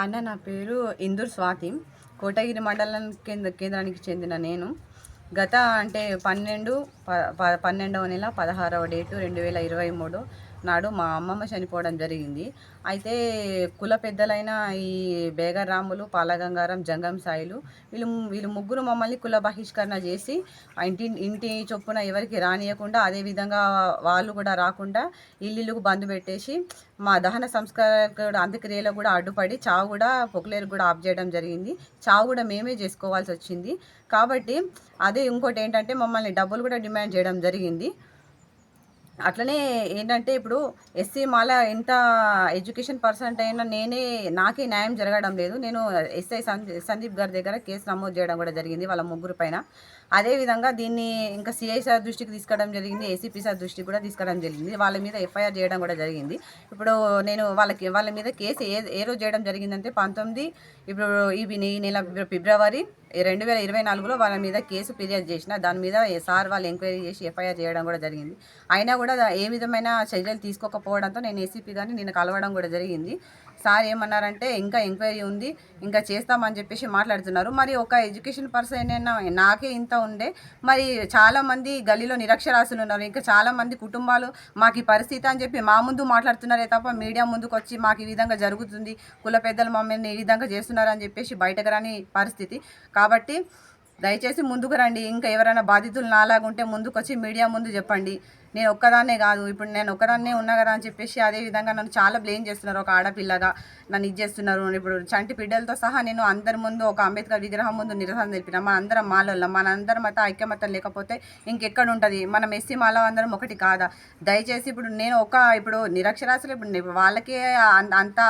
అన్న నా పేరు ఇందూర్ స్వాతి. కోటగిరి మండలం కేంద్ర కేంద్రానికి చెందిన నేను. గత అంటే పన్నెండు ప ప- పన్నెండవ నెల పదహారవ డేటు రెండు వేల ఇరవై మూడు. నాడు మా అమ్మమ్మ చనిపోవడం జరిగింది. అయితే కుల పెద్దలైన ఈ బేగరాములు పాలగంగారం జంగం సాయిలు వీళ్ళు వీళ్ళు ముగ్గురు మమ్మల్ని కుల బహిష్కరణ చేసి ఆ ఇంటి ఇంటి చొప్పున ఎవరికి రానియకుండా అదేవిధంగా వాళ్ళు కూడా రాకుండా ఇల్లుకు బంద్ పెట్టేసి మా దహన సంస్కార అంత్యక్రియలో కూడా అడ్డుపడి చావు కూడా పొకులేరు కూడా ఆఫ్ చేయడం జరిగింది. చావు కూడా మేమే చేసుకోవాల్సి వచ్చింది. కాబట్టి అదే ఇంకోటి ఏంటంటే మమ్మల్ని డబ్బులు కూడా డిమాండ్ చేయడం జరిగింది. అట్లనే ఏంటంటే ఇప్పుడు ఎస్సీ మాల ఎంత ఎడ్యుకేషన్ పర్సెంట్ అయినా నేనే నాకే న్యాయం జరగడం లేదు. నేను ఎస్ఐ సందీప్ గారి దగ్గర కేసు నమోదు చేయడం కూడా జరిగింది వాళ్ళ ముగ్గురు పైన. అదేవిధంగా దీన్ని ఇంకా సిఐ సార్ దృష్టికి తీసుకోవడం జరిగింది ఏసీపీ సార్ దృష్టికి కూడా తీసుకోవడం జరిగింది. వాళ్ళ మీద ఎఫ్ఐఆర్ చేయడం కూడా జరిగింది. ఇప్పుడు నేను వాళ్ళకి వాళ్ళ మీద కేసు ఏ ఏ రోజు చేయడం జరిగిందంటే పంతొమ్మిది ఇప్పుడు ఇవి ఈ నెల ఫిబ్రవరి రెండు వేల ఇరవై నాలుగులో వాళ్ళ మీద కేసు ఫిర్యాదు చేసిన దాని మీద సార్ వాళ్ళు ఎంక్వైరీ చేసి ఎఫ్ఐఆర్ చేయడం కూడా జరిగింది. అయినా కూడా ఏ విధమైన చర్యలు తీసుకోకపోవడంతో నేను ఏసీపీ గారిని నేను కలవడం కూడా జరిగింది. సార్ ఏమన్నారంటే ఇంకా ఎంక్వైరీ ఉంది ఇంకా చేస్తామని చెప్పేసి మాట్లాడుతున్నారు. మరి ఒక ఎడ్యుకేషన్ పర్సన్ అయినా నాకే ఇంత ఉండే మరి చాలామంది గల్లీలో నిరక్షరాస్యులు ఉన్నారు. ఇంకా చాలామంది కుటుంబాలు మాకు ఈ పరిస్థితి అని చెప్పి మా ముందు మాట్లాడుతున్నారే తప్ప మీడియా ముందుకు వచ్చి మాకు ఈ విధంగా జరుగుతుంది. కుల పెద్దలు మమ్మల్ని ఈ విధంగా చేస్తున్నారు అని చెప్పేసి బయటకు రాని పరిస్థితి. కాబట్టి దయచేసి ముందుకు రండి. ఇంకా ఎవరైనా బాధితులు నాలాగా ఉంటే ముందుకు వచ్చి మీడియా ముందు చెప్పండి. నేను ఒక్కదాన్నే కాదు ఇప్పుడు నేను ఒక్కదాన్నే ఉన్నా కదా అని చెప్పేసి అదే విధంగా నన్ను చాలా బ్లేమ్ చేస్తున్నారు ఒక ఆడపిల్లగా. నన్ను ఇది చేస్తున్నారు. ఇప్పుడు చంటి బిడ్డలతో సహా నేను అందరి ముందు ఒక అంబేద్కర్ విగ్రహం ముందు నిరసన తెలిపిన మన అందరం మాలోళ్ళం. మన అందరం మత ఐక్యమతం లేకపోతే ఇంకెక్కడ ఉంటుంది మనం ఎస్సీ మాలో అందరం ఒకటి కాదా? దయచేసి ఇప్పుడు నేను ఒక ఇప్పుడు నిరక్షరాస్యులు ఇప్పుడు వాళ్ళకే అంత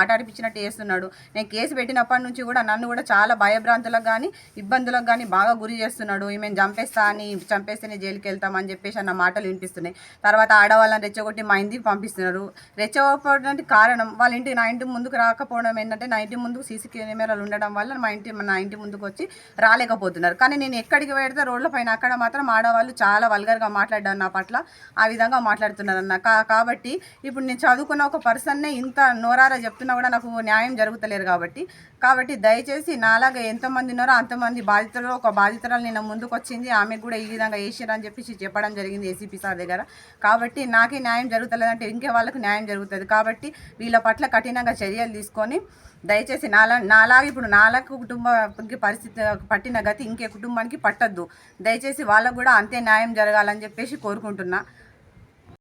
ఆట ఆడిపించినట్టు చేస్తున్నాడు. నేను కేసు పెట్టినప్పటి నుంచి కూడా నన్ను కూడా చాలా భయభ్రాంతులకు కానీ ఇబ్బందులకు కానీ బాగా గురి చేస్తున్నాడు. ఈమెను చంపేస్తా అని చంపేస్తేనే జైలుకి వెళ్తామని చెప్పేసి అన్న మాటలు వినిపిస్తున్నాయి తర్వాత ఆడవాళ్ళని రెచ్చగొట్టి మా ఇంటికి పంపిస్తున్నారు. రెచ్చగొట్టడానికి కారణం వాళ్ళ ఇంటి నా ఇంటి ముందుకు రాకపోవడం ఏంటంటే నా ఇంటి ముందుకు సీసీ కెమెరాలు ఉండడం వల్ల మా ఇంటి నా ఇంటి ముందుకు వచ్చి రాలేకపోతున్నారు. కానీ నేను ఎక్కడికి పెడితే రోడ్ల పైన అక్కడ మాత్రం ఆడవాళ్ళు చాలా వల్గర్గా మాట్లాడ్డారు నా పట్ల ఆ విధంగా మాట్లాడుతున్నారు అన్న కా కాబట్టి ఇప్పుడు నేను చదువుకున్న ఒక పర్సన్నే ఇంత నోరారా చెప్తున్నా కూడా నాకు న్యాయం జరుగుతలేరు కాబట్టి. కాబట్టి దయచేసి నాలాగా ఎంతమంది ఉన్నారో అంతమంది బాధితులు ఒక బాధితురాలు నేను ముందుకు వచ్చింది ఆమెకు కూడా ఈ విధంగా వేసారు చెప్పేసి చెప్పడం జరిగింది ఏసీపీ సార్. దగ్గర కాబట్టి నాకే న్యాయం జరుగుతలేదంటే ఇంకే వాళ్ళకు న్యాయం జరుగుతుంది. కాబట్టి వీళ్ళ పట్ల కఠినంగా చర్యలు తీసుకొని దయచేసి నాలా నాలాగా ఇప్పుడు నాలకు కుటుంబానికి పరిస్థితి పట్టిన గతి ఇంకే కుటుంబానికి పట్టద్దు. దయచేసి వాళ్ళకు కూడా అంతే న్యాయం జరగాలని చెప్పేసి కోరుకుంటున్నా.